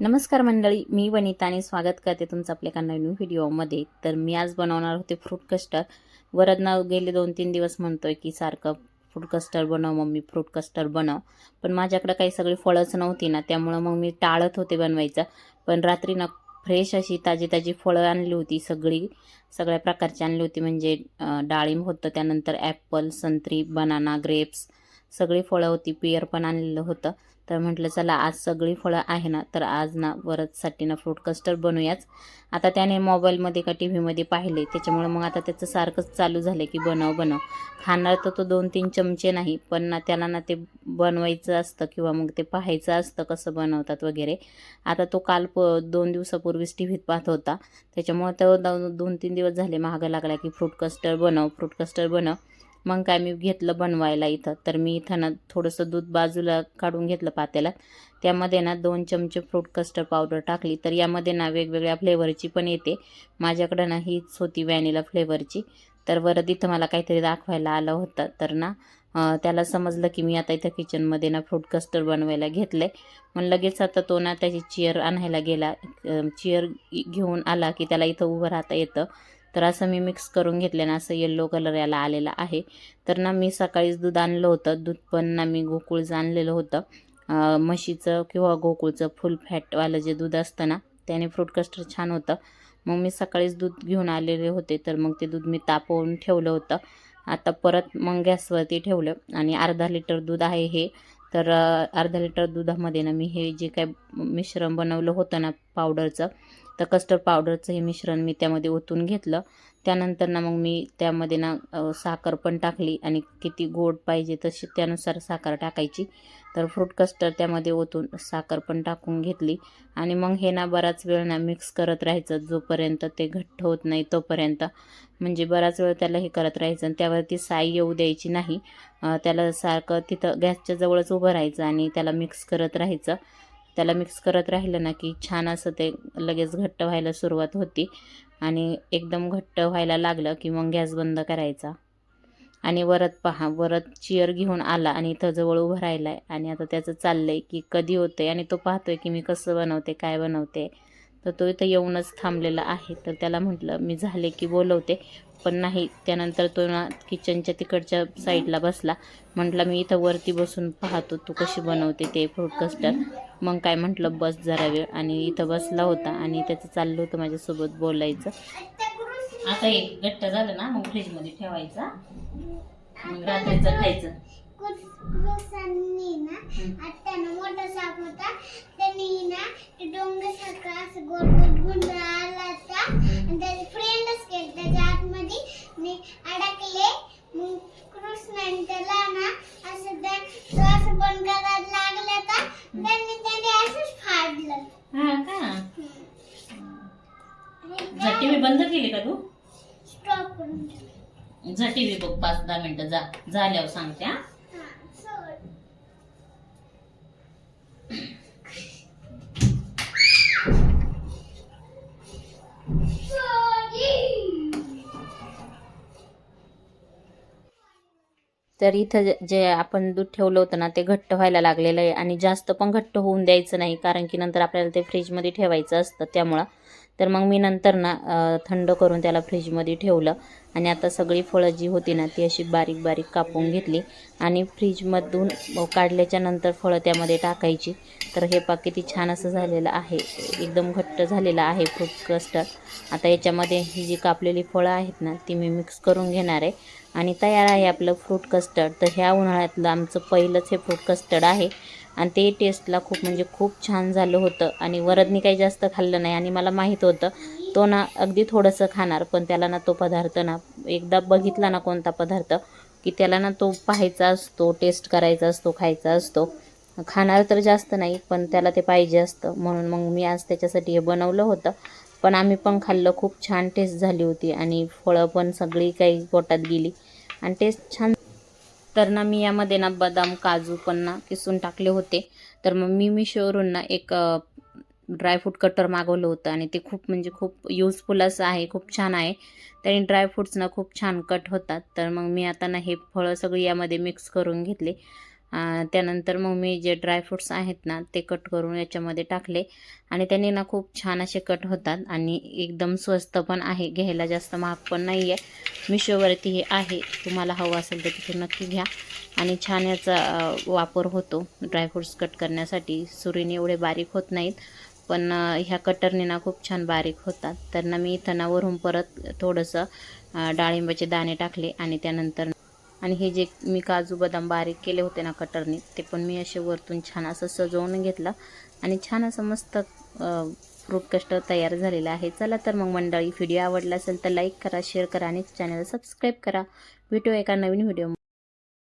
नमस्कार मंडळी मी वनिता आणि स्वागत करते तुमचं आपल्या एका नवीन व्हिडिओमध्ये. तर मी आज बनवणार होते फ्रूट कस्टर्ड. वरदना गेले दोन तीन दिवस म्हणतोय की सारखं फ्रूट कस्टर्ड बनव मम्मी फ्रूट कस्टर्ड बनव. पण माझ्याकडे काही सगळी फळंच नव्हती ना त्यामुळं मग मी टाळत होते बनवायचं. पण रात्री ना फ्रेश अशी ताजी ताजी फळं आणली होती सगळी सगळ्या प्रकारची आणली होती. म्हणजे डाळिंब होतं त्यानंतर ॲपल संत्री बनाना ग्रेप्स सगळी फळं होती पियर पण आणलेलं होतं. तर म्हटलं चला आज सगळी फळं आहे ना तर आज ना वरदसाठी ना फ्रूट कस्टर्ड बनवूयाच आता त्याने मोबाईलमध्ये का टी व्हीमध्ये पाहिले त्याच्यामुळे मग आता त्याचं सारखंच चालू झालं की बनव बनव. खाणार तर तो दोन तीन चमचे नाही पण ना त्याला ना ते बनवायचं असतं किंवा मग ते पाहायचं असतं कसं बनवतात वगैरे. आता तो काल प दोन दिवसापूर्वीच टी व्हीत पाहत होता. त्याच्यामुळे तो दोन तीन दिवस झाले महागं लागला की फ्रूट कस्टर्ड बनव फ्रूट कस्टर्ड बनव. मग काय मी घेतलं बनवायला इथं. तर मी इथं ना थोडंसं दूध बाजूला काढून घेतलं पात्याला त्यामध्ये ना दोन चमचे फ्रूट कस्टर्ड पावडर टाकली. तर यामध्ये ना वेगवेगळ्या फ्लेवरची पण येते. माझ्याकडं ना हीच होती व्हॅनिला फ्लेवरची. तर वरद इथं मला काहीतरी दाखवायला आलं होतं. तर ना त्याला समजलं की मी आता इथं किचनमध्ये ना फ्रूट कस्टर्ड बनवायला घेतलं आहे मग लगेच आता तो ना त्याची चेअर आणायला गेला. चेअर घेऊन आला की त्याला इथं उभं राहता येतं. तर असं मी मिक्स करून घेतलं ना असं येल्लो कलर याला आलेला आहे. तर ना मी सकाळीच दूध आणलं होतं. दूध पण ना मी गोकुळचं आणलेलं होतं. म्हशीचं किंवा गोकुळचं फुल फॅटवालं जे दूध असतं ना त्याने फ्रूट कस्टर्ड छान होतं. मग मी सकाळीच दूध घेऊन आलेले होते. तर मग ते दूध मी तापवून ठेवलं होतं. आता परत मग गॅसवरती ठेवलं आणि अर्धा लिटर दूध आहे हे. तर अर्धा लिटर दुधामध्ये ना मी हे जे काय मिश्रण बनवलं होतं ना पावडरचं तर कस्टर्ड पावडरचं हे मिश्रण मी त्यामध्ये ओतून घेतलं. त्यानंतर ना मग मी त्यामध्ये ना साखर पण टाकली आणि किती गोड पाहिजे तशी त्यानुसार साखर टाकायची. तर फ्रूट कस्टर्ड त्यामध्ये ओतून साखर पण टाकून घेतली. आणि मग हे ना बराच वेळ ना मिक्स करत राहायचं. जोपर्यंत ते घट्ट होत नाही तोपर्यंत. म्हणजे बराच वेळ त्याला हे करत राहायचं आणि त्यावरती साई येऊ द्यायची नाही. त्याला सारखं तिथं गॅसच्या जवळच उभं राहायचं आणि त्याला मिक्स करत राहायचं. त्याला मिक्स करत राहिलं ना की छान असं ते लगेच घट्ट व्हायला सुरुवात होती. आणि एकदम घट्ट व्हायला लागलं की मग गॅस बंद करायचा. आणि वरत पहा वरत चिअर घेऊन आला आणि इथं जवळ उभं राहिला आहे आणि आता त्याचं चाललं आहे की कधी होतं आहे आणि तो पाहतो आहे की मी कसं बनवते काय बनवते. तर तो इथं येऊनच थांबलेला आहे. तर त्याला म्हटलं मी झाले की बोलवते. पण नाही त्यानंतर तो ना किचनच्या तिकडच्या साईडला बसला. म्हटलं मी इथं वरती बसून पाहतो तू कशी बनवते ते फ्रूट कस्टर्ड मग काय म्हटलं बस जरा वेळ. आणि इथं बसला होता आणि त्याचं चाललं होतं माझ्यासोबत बोलायचं. आता एक घट्ट झालं ना मग फ्रीजमध्ये ठेवायचा. मग रात्रीचं खायचं. कुसनी ना. आत्यानं मोठा साप होता. त्यांनी ना ते डोंगर सारखं असं गोल गोल गुंडा आला होता आणि त्याचे फ्रेंडच केले. त्याच्या आतमध्ये अडकले. मग कृष्णाने त्याला ना असं त्या तो असं बंद करायला लागला का त्यांनी त्याने असंच फाडलं. हा का? जा बंद केली का तू? स्टॉप करून ठेवलं. जा बघ पाच दहा मिनिटं. जा झाल्यावर सांगते हा. तर इथं जे- आपण दूध ठेवलं होतं ना ते घट्ट व्हायला लागलेलं आहे आणि जास्त पण घट्ट होऊन द्यायचं नाही कारण की नंतर आपल्याला ते फ्रीजमध्ये ठेवायचं असतं त्यामुळं तर मग मी नंतर ना थंड करून त्याला फ्रीजमध्ये ठेवलं. आणि आता सगळी फळं जी होती ना ती अशी बारीक बारीक कापून घेतली. आणि फ्रीजमधून काढल्याच्या नंतर फळं त्यामध्ये टाकायची. तर हे पाक किती छान असं झालेलं आहे. एकदम घट्ट झालेलं आहे फ्रूट कस्टर्ड आता याच्यामध्ये ही जी कापलेली फळं आहेत ना ती मी मिक्स करून घेणार आहे. आणि तयार आहे आपलं फ्रूट कस्टर्ड तर ह्या उन्हाळ्यातलं आमचं पहिलंच हे फ्रूट कस्टर्ड आहे. आणि ते टेस्टला खूप म्हणजे खूप छान झालं होतं. आणि वरदनी काही जास्त खाल्लं नाही. आणि मला माहीत होतं तो ना अगदी थोडंसं खाणार पण त्याला ना तो पदार्थ ना एकदा बघितला ना कोणता पदार्थ की त्याला ना तो पाहायचा असतो टेस्ट करायचा असतो खायचा असतो. खाणार तर जास्त नाही पण त्याला ते पाहिजे असतं. म्हणून मग मी आज त्याच्यासाठी हे बनवलं होतं. पण आम्ही पण खाल्लं खूप छान टेस्ट झाली होती. आणि फळं पण सगळी काही पोटात गेली. आणि टेस्ट छान तर ना मी यामध्ये ना बदाम काजू पण ना किसून टाकले होते. तर मग मी मिशोवरून ना एक ड्रायफ्रूट कटर मागवलं होतं आणि ते खूप म्हणजे खूप युजफुल असं आहे खूप छान आहे. त्याने ड्रायफ्रूट्स ना खूप छान कट होतात. तर मग मी आता ना हे फळं सगळी यामध्ये मिक्स करून घेतले. त्यानंतर मग मी जे ड्रायफ्रूट्स आहेत ना ते कट करून याच्यामध्ये टाकले. आणि त्यांनी ना खूप छान असे कट होतात आणि एकदम स्वस्त पण आहे. घ्यायला जास्त महाग पण नाही आहे मिशोवरती हे आहे. तुम्हाला हवं असेल तर तिथून नक्की घ्या. आणि छान याचा वापर होतो. ड्रायफ्रूट्स कट करण्यासाठी. सुरीने एवढे बारीक होत नाहीत. पण ह्या कटरने ना खूप छान बारीक होतात. तर ना मी इथं ना वरून परत थोडंसं डाळिंबाचे दाणे टाकले आणि त्यानंतर आणि हे जे मी काजू बदाम बारीक केले होते ना कटरने ते पण मी असे वरतून छान असं सजवून घेतलं. आणि छान असं मस्त फ्रूट कस्टर्ड तयार झालेला आहे. चला तर मग मंडळी व्हिडिओ आवडला असेल तर लाईक करा शेअर करा आणि चॅनल सबस्क्राईब करा. भेटू एका नवीन व्हिडिओ